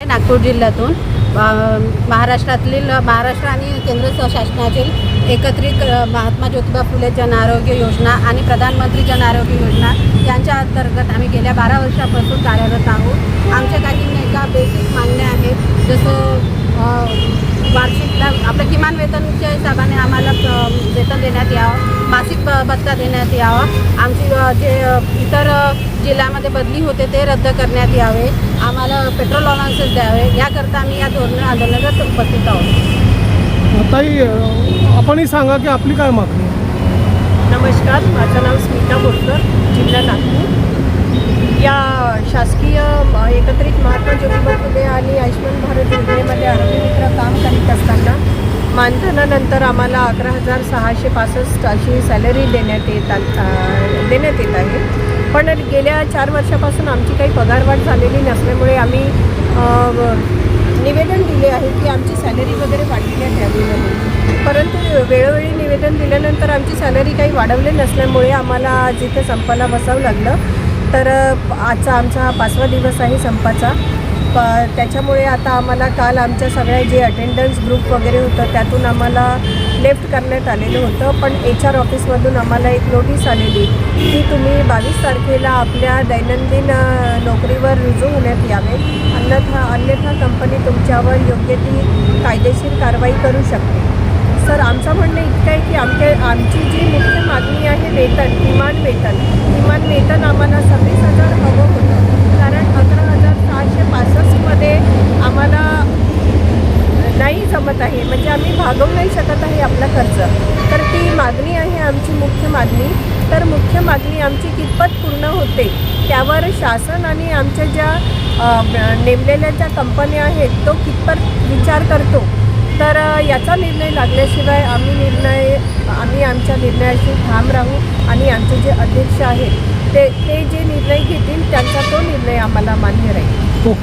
नागपूर जिल्ह्यातून महाराष्ट्रातील महाराष्ट्र आणि केंद्र शासनातील एकत्रित महात्मा ज्योतिबा फुले जन आरोग्य योजना आणि प्रधानमंत्री जन आरोग्य योजना यांच्या अंतर्गत आम्ही गेल्या बारा वर्षापासून कार्यरत आहोत. आमच्या काही का बेसिक मागण्या आहेत जसं वार्षिकला आपलं किमान वेतनच्या हिशोबाने आम्हाला वेतन देण्यात यावं. मासिक भत्ता देण्यात यावा. आमची जे इतर जिल्ह्यामध्ये बदली होते ते रद्द करण्यात यावे. आम्हाला पेट्रोल अलाउन्सेस द्यावे. याकरता आम्ही या धोरण आंदोलनात उपस्थित आहोत. ताई आपणही सांगा की आपली काय मागणी? नमस्कार. माझं नाव स्मिता बोरकर जिल्हा नागपूर. या शासकीय एकत्रित महात्मा ज्योतिबा फुले आणि आयुष्यमान भारत योजनेमध्ये आरोग्य मित्र काम करीत असताना त्यानंतर आम्हाला अकरा हजार सहाशे पासष्ट अशी सॅलरी देण्यात येत देण्यात येत आहे. पण गेल्या चार वर्षापासून आमची काही पगारवाढ झालेली नसल्यामुळे आम्ही निवेदन दिले आहे की आमची सॅलरी वगैरे वाढविण्यात यावी म्हणून. परंतु वेळोवेळी निवेदन दिल्यानंतर आमची सॅलरी काही वाढवली नसल्यामुळे आम्हाला जिथे संपाला बसावं लागलं. तर आजचा आमचा हा पाचवा दिवस आहे संपाचा. प त्याच्यामुळे आता आम्हाला काल आमच्या सगळ्या जे अटेंडन्स ग्रुप वगैरे होतं त्यातून आम्हाला लेफ्ट करण्यात आलेलं होतं. पण एच आर ऑफिसमधून आम्हाला एक नोटीस आलेली की तुम्ही बावीस तारखेला आपल्या दैनंदिन नोकरीवर रुजू होण्यात यावे. अन्यथा अन्यथा कंपनी तुमच्यावर योग्य ती कायदेशीर कारवाई करू शकते. सर आमचं म्हणणं इतकं आहे की आमच्या आमची जी मुख्य मागणी आहे वेतन किमान वेतन किमान वेतन आम्हाला सव्वीस हजार हवं होतं कारण अकरा हजार सहाशे पासष्टमध्ये आम्हाला नाही जमत आहे म्हणजे आम्ही भागवू नाही शकत आहे आपला खर्च. तर ती मागणी आहे आमची मुख्य मागणी. तर मुख्य मागणी आमची कितपत पूर्ण होते त्यावर शासन आणि आमच्या ज्या नेमलेल्या ज्या कंपन्या आहेत तो कितपत विचार करतो. तर याचा निर्णय लागल्याशिवाय आम्ही निर्णय आम्ही आमच्या निर्णयाशी ठाम राहू आणि आमचे जे अध्यक्ष आहेत ते ते जे निर्णय घेतील त्यांचा तो निर्णय आम्हाला मान्य राहील. हो.